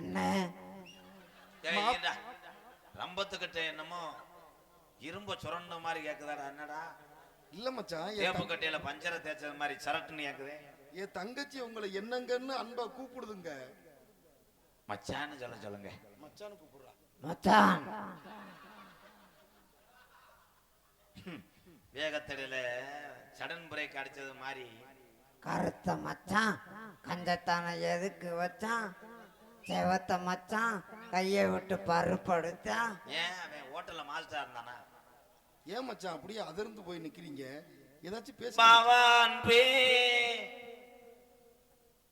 அண்ணே ஏய், ஏண்டா, ரம்பத்துக்கிட்ட என்னமோ இரும்ப சுரண்ட மாதிரி கேக்குதாடா என்னடா? இல்ல மச்சான் தங்க- கட்டையில பஞ்சரை தேய்ச்சது மாதிரி சரட்டுன்னு கேக்குது. என் தங்கச்சி உங்களை என்னங்கன்னு அன்பா கூப்பிடுதுங்க. மச்சான்னு சொல்ல சொல்லுங்க. மச்சான்னு கூப்பிடுறா. மச்சான்! வேகத்தடையில சடன் பிரேக் அடிச்சது மாதிரி. கருத்த மச்சான் கஞ்சத்தான எதுக்கு வச்சான்? செவத்த மச்சான் கையை விட்டு பருப்படுத்தான் ஏன் அவன் ஹோட்டல்ல மாஸ்டர் இருந்தானா? ஏன் மச்சான் அப்படியே அதிர்ந்து போய் நிக்கிறீங்க? ஏதாச்சும் பேச பவான் பே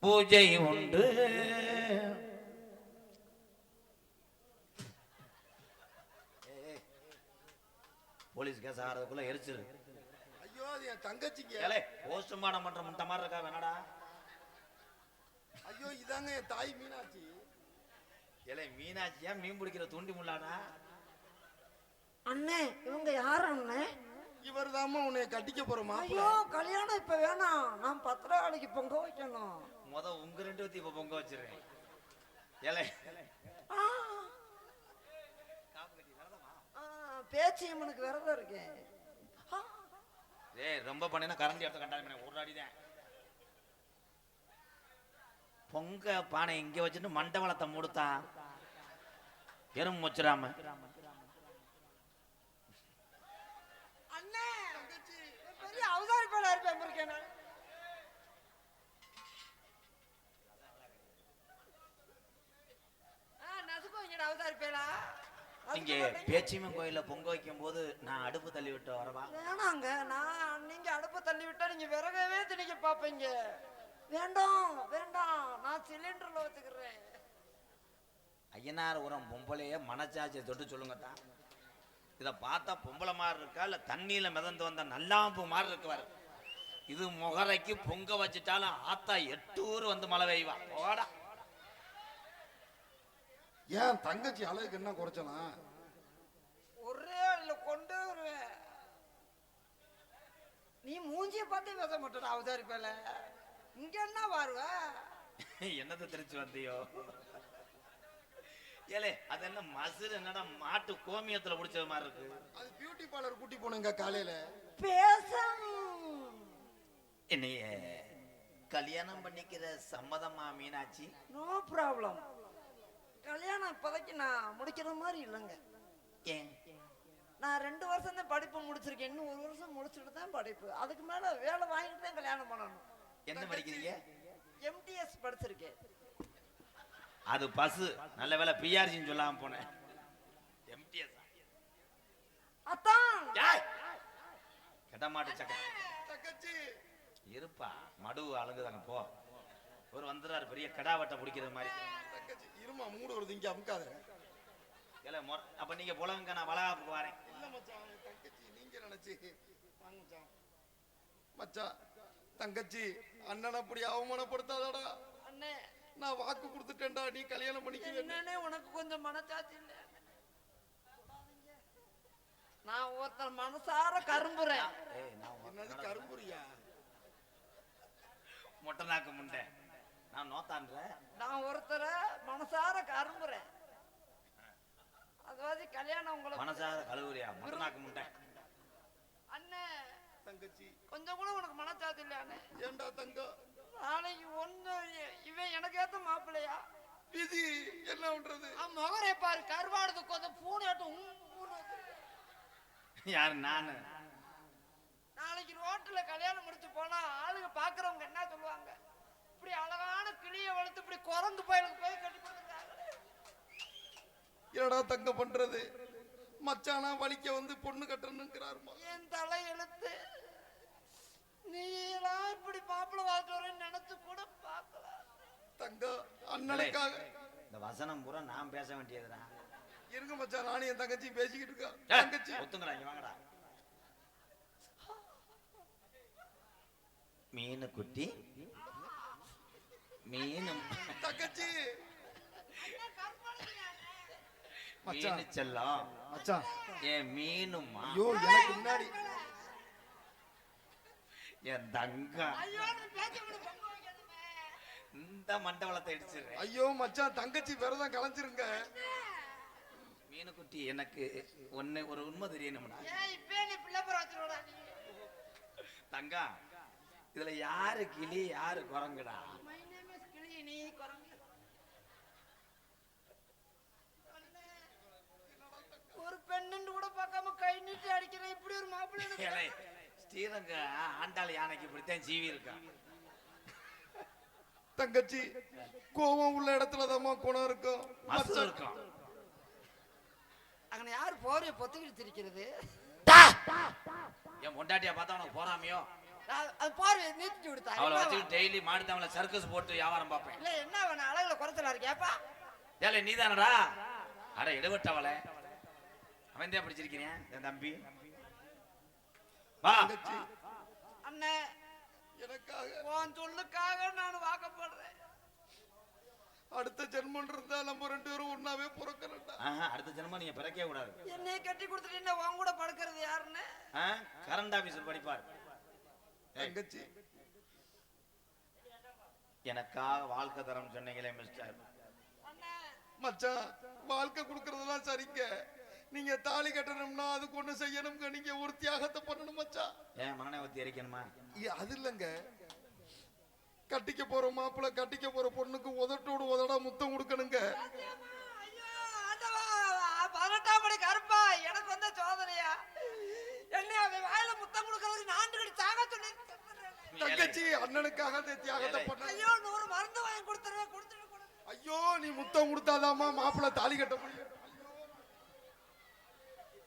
பூஜை உண்டு. போலீஸ் கேஸ் ஆகிறதுக்குள்ள எரிச்சிரு. ஐயோ அது என் தங்கச்சிக்கு ஏலே போஸ்ட்மார்ட்டம் பண்ற முட்டை மாதிரி இருக்கா வேணாடா ஐயோ இதாங்க என் தாய் மீனாட்சி. ஏலே மீனாட்சியா மீன் பிடிக்கிற தூண்டி முள்ளாடா? அண்ணே இவங்க யார் அண்ணே? இவர் தாமா உன்னை கட்டிக்க போற மாப்பிள்ள. ஐயோ கல்யாணம் இப்ப வேணாம். நான் பத்திரகாளிக்கு பொங்க வைக்கணும். முத உங்க ரெண்டு பேத்தையும் இப்ப பொங்க வச்சிருக்கேன் ஏலே. ஆ. ஆ, பேச்சியம்மனுக்கு விரதம் இருக்கேன் ஆ. ஏய் ரொம்ப பண்ணினா கரண்டி எடுத்து கண்டாங்க ஒரு அடிதான். பொங்க பானை இங்க வச்சுட்டு மண்டபலத்தை மூடுத்தா? எறும்பு நசுக்க மாட்டீங்க? பேச்சியம்மன் கோயில்ல பொங்க வைக்கும் போது நான் அடுப்பு தள்ளி விட்டு வரவா? வேணாங்க நான் நீங்க அடுப்ப தள்ளி விட்டா நீங்க விறகவே திணிக்க பாப்பீங்க. வேண்டாம் வேண்டாம் நான் சிலிண்டர்ல வச்சுக்கிறேன். ஐயனார் உரம் பொம்பளைய மனச்சாட்சியை தொட்டு சொல்லுங்கட்டா இத பார்த்தா பொம்பளை மாதிரி இருக்கா இல்ல தண்ணியில மிதந்து வந்த நல்லாம்பு மாதிரி இருக்குவாரு. இது முகரைக்கு பொங்க வச்சுட்டாலும் ஆத்தா எட்டு ஊர் வந்து மழை பெய்வா. போடா. ஏன் தங்கச்சி அழகுக்கு என்ன குறைச்சலாம் ஒரே ஆள்ல கொண்டு வருவேன். நீ மூஞ்சிய பார்த்தே பேச மாட்டேடா அவதாரி பேல இங்க என்ன வருவ? என்னத்தை திருச்சி வந்தியோ? ஏலே அது என்ன மசுறு என்னடா மாட்டு கோமியத்துல பிடிச்சது மாதிரி இருக்கு. அது பியூட்டி பார்லர் கூட்டி போனேங்க காலையில. பேச என்னைய கல்யாணம் பண்ணிக்கிற சம்மதமா மீனாட்சி? நோ ப்ராப்ளம் கல்யாணம் இப்போதைக்கு நான் முடிக்கிற மாதிரி இல்லைங்க. ஏன்? நான் ரெண்டு வருஷம் தான் படிப்பு முடிச்சிருக்கேன். இன்னும் ஒரு வருஷம் முடிச்சுட்டு தான் படிப்பு. அதுக்கு மேல வேலை வாங்கிட்டு தான் கல்யாணம் பண்ணணும். என்ன படிக்கிறீங்க? எம்டிஎஸ் படிச்சிருக்கேன். அது பஸ் நல்ல வேலை பிஆர்சின்னு சொல்லாம போனேன். எம்டிஎஸ் அத்தான். கெட்ட மாட்டு சக்க தங்கச்சி! இருப்பா. மடு அழுகுதாங்க போ. ஒரு வந்துடுறாரு பெரிய கடாவட்டை பிடிக்கிற மாதிரி. இருமா மூடு வருது இங்க அமுக்காத. இல்ல மொ அப்ப நீங்க புலங்க நான் வளகாப்புக்கு வரேன். இல்ல மச்சான் தங்கச்சி நீங்க நினைச்சு. வாங்க மச்சான். மச்சான் தங்கச்சி அண்ணன் அப்படி அவமானப்படுத்தாதடா. அண்ணே. நான் வாக்கு கொடுத்துட்டேன்டா நீ கல்யாணம் பண்ணிக்க என்னன்னே உனக்கு கொஞ்சம் மனச்சாட்சி இல்ல. நான் ஒருத்தர் மனசார கரும்புறேன். ஏய் நான் என்னது உன் கரும்புரியா மொட்டை நாக்கு முண்டை. நான் நோத்தான்றேன் நான் ஒருத்தரை மனசார கரும்புறேன். அதாவது கல்யாணம் உங்களுக்கு மனசார கழுவுறியா? மொட்டை நாக்கு முண்டை. தங்கச்சி. கொஞ்சம் கூட உனக்கு மனச்சாட்சி இல்லையாண்ணே? ஏன்டா தங்கம் நாளைக்கு ஒண்ணு இவன் எனக்கு ஏத்த மாப்பிள்ளையா? விதி என்ன பண்றது? முகரே பாரு கருவாடுது கொஞ்சம் பூனையாட்டம் யாரு நானு? நாளைக்கு ரோட்டுல கல்யாணம் முடிச்சு போனா ஆளுங்க பாக்குறவங்க என்ன சொல்லுவாங்க? இப்படி அழகான கிளிய வளர்த்து இப்படி குரங்கு பயலுக்கு போய் கட்டி என்னடா தங்கம் பண்றது? மச்சானா வலிக்க வந்து பொண்ணு கட்டணுங்கிறாருமா. என் தலை எழுத்து நீ எல்லாம் இப்படி மாப்பிள்ளை வரேன்னு நினைச்சு கூட பார்க்கல. தங்கம் அண்ணனுக்காக. இந்த வசனம் பூரா நான் பேச வேண்டியதுடா. இருங்க மச்சான் நானும் என் தங்கச்சி பேசிக்கிட்டு இருக்கா தங்கச்சி. ஒத்துங்கடா இங்க வாங்கடா. மீனு குட்டி மீனு. தங்கச்சி. மீனு மச்சான் செல்லம். மச்சான். என் மீனுமா ஐயோ எனக்கு முன்னாடி. என் தங்கம் இந்த மண்டபலத்தை இடிச்சிடுறேன். ஐயோ மச்சான் தங்கச்சி விரதம் கலைஞ்சிருங்க. மீனுக்குட்டி எனக்கு ஒன்னு ஒரு உண்மை தெரியணும்னா ஏன் இப்பே நீ பிள்ளை பிற வச்சிருவடா நீ? தங்கா இதுல யாரு கிளி யாரு குரங்குடா? மை நேம் இஸ் கிளி நீ குரங்கு. அண்ணே, ஒரு பெண்ணுன்னு கூட பார்க்காம கை நீட்டி அடிக்கிறேன் இப்படி ஒரு மாப்பிள்ளை ஸ்ரீரங்க ஆண்டாள் யானைக்கு இப்படித்தான் ஜீவி இருக்கான் தங்கச்சி கோவம் உள்ள இடத்துல தான் குணம் இருக்கும் மசு மச்சான், இருக்கும் அங்கே யார் போறிய பொத்துக்கிட்டு திரிக்கிறது? என் பொண்டாட்டிய பார்த்தா உனக்கு போறாமையோ? அது- பார்வையை நீட்டிட்டு விடுத்தா அவளை வச்சுக்கிட்டு டெய்லி மாடுத்தவளை சர்க்கஸ் போட்டு வியாபாரம் பார்ப்பேன். இல்ல என்ன வேணும்? அழகுல குறைச்சலா இருக்கேப்பா ஏலே நீ தானடா அட எடுபட்டவளை அவன் தான் பிடிச்சிருக்கிறேன் என் தம்பி. அண்ணே எனக்காக. உன் சொல்லுக்காக நான் வாக்கப்படுறேன். அடுத்த ஜென்மம் இருந்தா நம்ம ரெண்டு பேரும் ஒன்னாவே பிறக்கணும்டா. ஆஹா, அடுத்த ஜென்மம் நீங்க பிறக்கவே கூடாது. என்னைய கட்டி கொடுத்துட்டு என்ன உன் கூட படுக்கிறது யாருன்னு? கரண்ட் ஆபீஸர் படிப்பார். தங்கச்சி. எனக்காக வாழ்க்கை தரம் சொன்னீங்களே மிஸ்டர் அண்ணே. மச்சான் வாழ்க்கை கொடுக்கறதெல்லாம் சரிங்க. நீங்க தாலி கட்டணும்னா அதுக்கு ஒண்ணு செய்யணுங்க நீங்க ஒரு தியாகத்தை பண்ணணும் மச்சான் ஏன் மனநை ஒத்தி எரிக்கணுமா? ஐயா, அது இல்லைங்க. கட்டிக்க போற மாப்பிள்ளை கட்டிக்க போற பொண்ணுக்கு உதட்டோடு உதடா முத்தம் கொடுக்கணுங்க. ஐயோ, ஆண்டவா, பதினெட்டாம் படி கருப்பா. எனக்கு வந்த சோதனையா? என்னை அவன் வாயில முத்தம் கொடுக்கறதுக்கு நான் ஆண்டு கடி சாக சொல்லி தங்கச்சி அண்ணனுக்காக இந்த தியாகத்தை பண்ண ஐயோ நூறு மருந்து வாங்கி கொடுத்துருவேன் கொடுத்துட்டு கொடு. ஐயோ நீ முத்தம் கொடுத்தாதாம்மா மாப்பிள்ளை தாலி கட்ட முடியும்.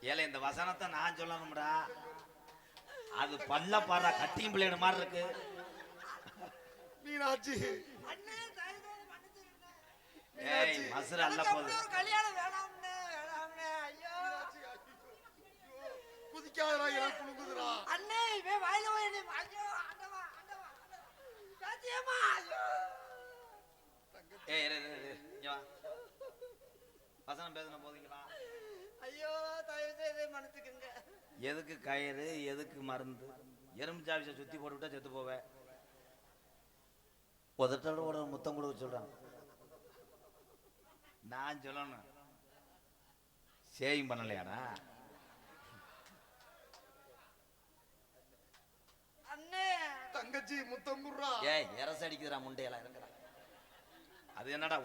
ஏலே இந்த வசனத்தை நான் சொல்லணும்டா. அது பல்ல பாடுறா கட்டிங் பிளேடு மாதிரி இருக்கு. மீனாட்சி. ஏய் மசுறு அல்ல போகுது. கல்யாணம் வேணாம்னே வேணாம்னே ஐயோ. குதிக்காதடா எனக்கு அண்ணே இவன் வாயில போய் என்னை ஐயோ ஆண்டவா ஆண்டவா ஆண்டவா. சத்தியமா ஐயோ. ஏய் இரு, இரு, இரு. வசனம் பேசின எதுக்கு கயிறு எதுக்கு மருந்து? எறும்பு சாவிசை சுத்தி போட்டு விட்டா செத்து போவேன் உதட்டோட ஒரு முத்தம் கொடுக்க சொல்றான். நான் சொல்லணும். சேவிங் பண்ணலையாடா? அண்ணே. தங்கச்சி முத்தம் குடுறா. ஏய் எரச அடிக்குதுடா முண்டையெல்லாம் இறங்குடா அது என்னடா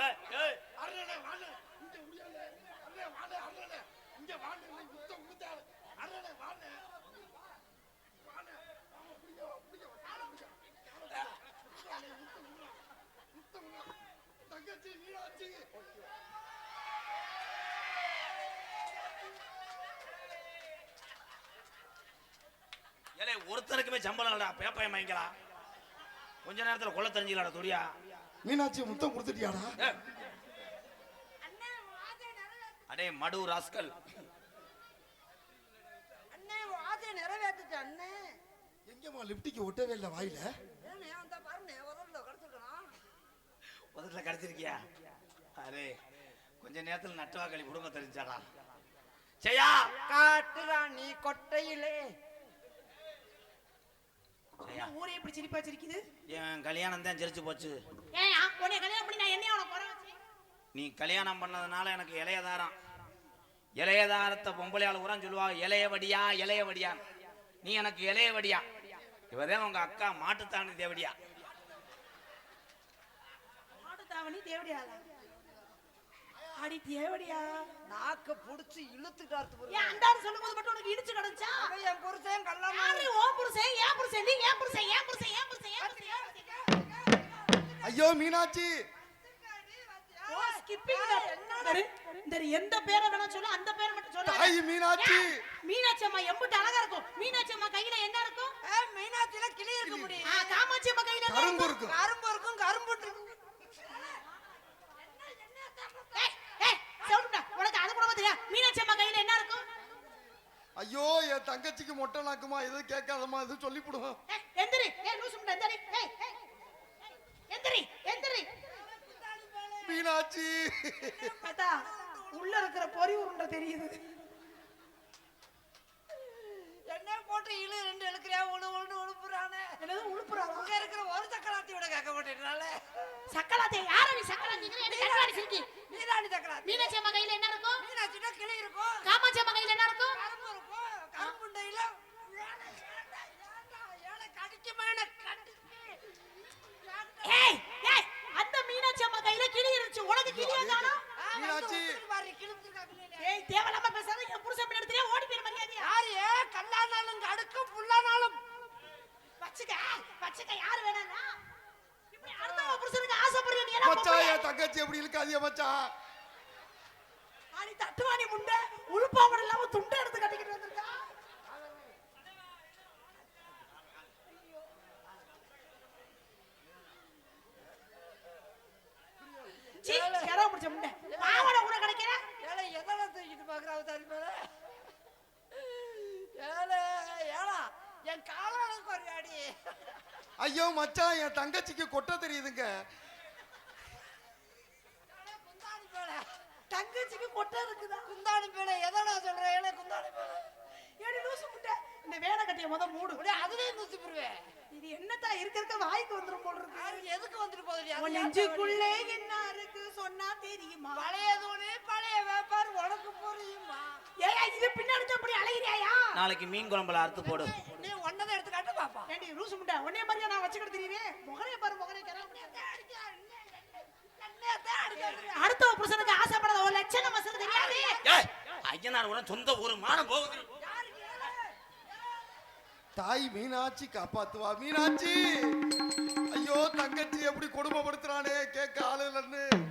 ஏய் ஏய். அண்ணே வாண்ணே இங்க முடியல அண்ணே வாண்ணே அண்ணே இங்க வாண்ணே நீ முத்தம் கொடுத்தாரு அண்ணே வாண்ணே வாண்ணே வாங்க புடிங்க புடிங்க முத்தம் குடுறா. தங்கச்சி மீனாட்சி ஏலே ஒருத்தனுக்குமே சம்பளம் இல்லடா பேப்பைய வாங்கிக்கலாம் கொஞ்ச நேரத்துல கொள்ள தெரிஞ்சுக்கலாடா துடியா மீனாட்சி முத்தம் கொடுத்துட்டியாடா? அடே மடு ராஸ்கல். அண்ணே ஆசையை நிறைவேத்துச்சு அண்ணே. எங்கம்மா லிப்டிக்கு ஒட்டவே இல்லை வாயில? அந்த பாருண்ணே முதல்ல கிடைச்சிருக்கியா? அரே கொஞ்ச நேரத்துல நட்டுவாக்களி குடும்ப தெரிஞ்சாடா? செய்யா காட்டுறாணி கொட்டையிலே. செய்யா ஊரே இப்படி சிரிப்பா சிரிக்குது? என் கல்யாணம் தான் ஜெரிச்சு போச்சு. நீ கல்யாணம் பண்ணதுனால எனக்கு இளையதாரம் இளையதாரத்தை பொம்பளையாள் கூட சொல்லுவாங்க. இளையவடியா இளையவடியா நீ எனக்கு இளையவடியா இவதான் உங்க அக்கா மாட்டுத்தாண்டி தேவடியா. தாவணி தேவடியாளா? அடி தேவடியா? நாக்க புடிச்சு இழுத்துட்டாரு. ஏன் அண்டாரு சொல்லும் போது மட்டும் உனக்கு இடிச்சு கிடச்சா என் புருஷன் கல்யாணம் யாரு? ஓ புருஷன் ஏன் புருஷன் நீ ஏன் புருஷன் ஏன் புருஷன் ஏன் புருஷன் ஏன் புருஷன் ஐயோ மீனாட்சி. ஓ ஸ்கிப்பிங் என்னடா இந்த எந்த பேரை வேணா சொல்லு அந்த பேரை மட்டும் சொல்லு. தாய் மீனாட்சி. மீனாட்சி அம்மா எம்புட்டு அழகா இருக்கும். மீனாட்சி அம்மா கையில என்ன இருக்கும்? ஏய், மீனாட்சியில கிளி இருக்க முடியும். ஆ, காமாட்சி அம்மா கையில கரும்பு இருக்கும்? இருக்கும். கரும்பு இருக்கும் கரும்பு இருக்கும் ஏய், ஏய், சொல்லுடா, உனக்கு அது கூட தெரியா மீனாட்சி அம்மா கையில என்ன இருக்கும்? ஐயோ என் தங்கச்சிக்கு மொட்டை நாக்குமா இது கேட்காதம்மா? இது சொல்லிவிடுவோம் ஏய், எந்திரி. ஏய் லூசு முண்டை, எந்திரி. ஏய், ஏய், ஏய், எந்திரி எந்திரி. மீனாட்சி. உள்ள இருக்கிற பொறி உருண்டை தெரியுது. என்ன போட்டு இழு ரெண்டு எழுக்கிறியா ஒண்ணு ஒண்ணு உழுப்புறானே. என்னது உழுப்புறாரா அங்க இருக்கிற ஒரு சக்கராத்தி விட கேட்க மாட்டேனால சக்கலாத்தை யார நீ சக்கலாத்தி எனக்கு கண்ணாடி சிரிக்கி? நீராணி சக்கராத்தி. மீனாட்சி அம்மா கையில என்ன இருக்கும் மீனாட்சினா கிளி இருக்கும். காமாட்சி அம்மா கையில என்ன இருக்கும்? கரும்பு இருக்கும். கரும்புண்டையில ஏய் ஏய் அந்த மீனாட்சி அம்மா கையில கிளி இருந்துச்சு. உனக்கு கிளியே காணோம் மீனாட்சி. ஏய் தேவலாம பேசாத. என் புருஷன் பின்னாடி தெரியா? ஓடி போயிரு மரியாதையா? யாரு? கல்லானாலும் கடுக்கும் புல்லானாலும் வச்சுக்க வச்சுக்க. யாரு வேணாம்னா இப்படி அடுத்தவங்க புருஷனுக்கு எல்லாம் மச்சான்? என் தங்கச்சி எப்படி இருக்காதிய மச்சான்? ஆனி தட்டுவாணி முண்டை உழுப்பாமட இல்லாம துண்டை எடுத்து கட்டிக்கிட்டு வந்திருக்கா? முடிச்ச முண்டை. பாவாடை கூட ஏழை எதெல்லாம் தூக்கிட்டு பாக்குறாவ தெரியுமா ஏழை ஏழா என் காலாளுக்கு ஒரு அடி ஐயோ மச்சான் என் தங்கச்சிக்கு கொட்ட தெரியுதுங்க ஏழை, குந்தாணி பேல தங்கச்சிக்கு கொட்டை இருக்குதா குந்தாணி பேல எதடா சொல்ற ஏழை குந்தாணி பேல ஏடி லூசு முண்டை இந்த வேலை கட்டிய முத மூடு அப்படியே அதுலயும் நூத்தி போடுவேன் இது என்னத்தா இருக்க இருக்க வாய்க்கு வந்துரும் போல இருக்கு. எதுக்கு வந்துட்டு போகுது உன் நெஞ்சுக்குள்ளே என்ன இருக்கு சொன்னா தெரியுமா? பழைய தூணி பழைய வேப்பார் உனக்கு புரியுமா? ஏயா இது பின்னாடி தான் இப்படி அலையிறியாயா? நாளைக்கு மீன் குழம்புல அறுத்து போடு. நீ ஒன்னதை எடுத்து காட்டு பாப்பா. ஏண்டி லூசு முண்டை உன்னைய மாதிரியா நான் வச்சுக்கிட்டு தெரியுறேன் முகரே பாரு முகரே அடுத்த புருஷனுக்கு ஆசைப்படாத ஒரு லட்சணம் மசல் தெரியாது? ஏய் ஐயனார் உடனே சொந்த ஊரு மானம் போகுது. தாய் மீனாட்சி காப்பாத்துவா மீனாட்சி! ஐயோ தங்கச்சி எப்படி கொடுமைப்படுத்துறானே கேட்க ஆளு இல்லைன்னு.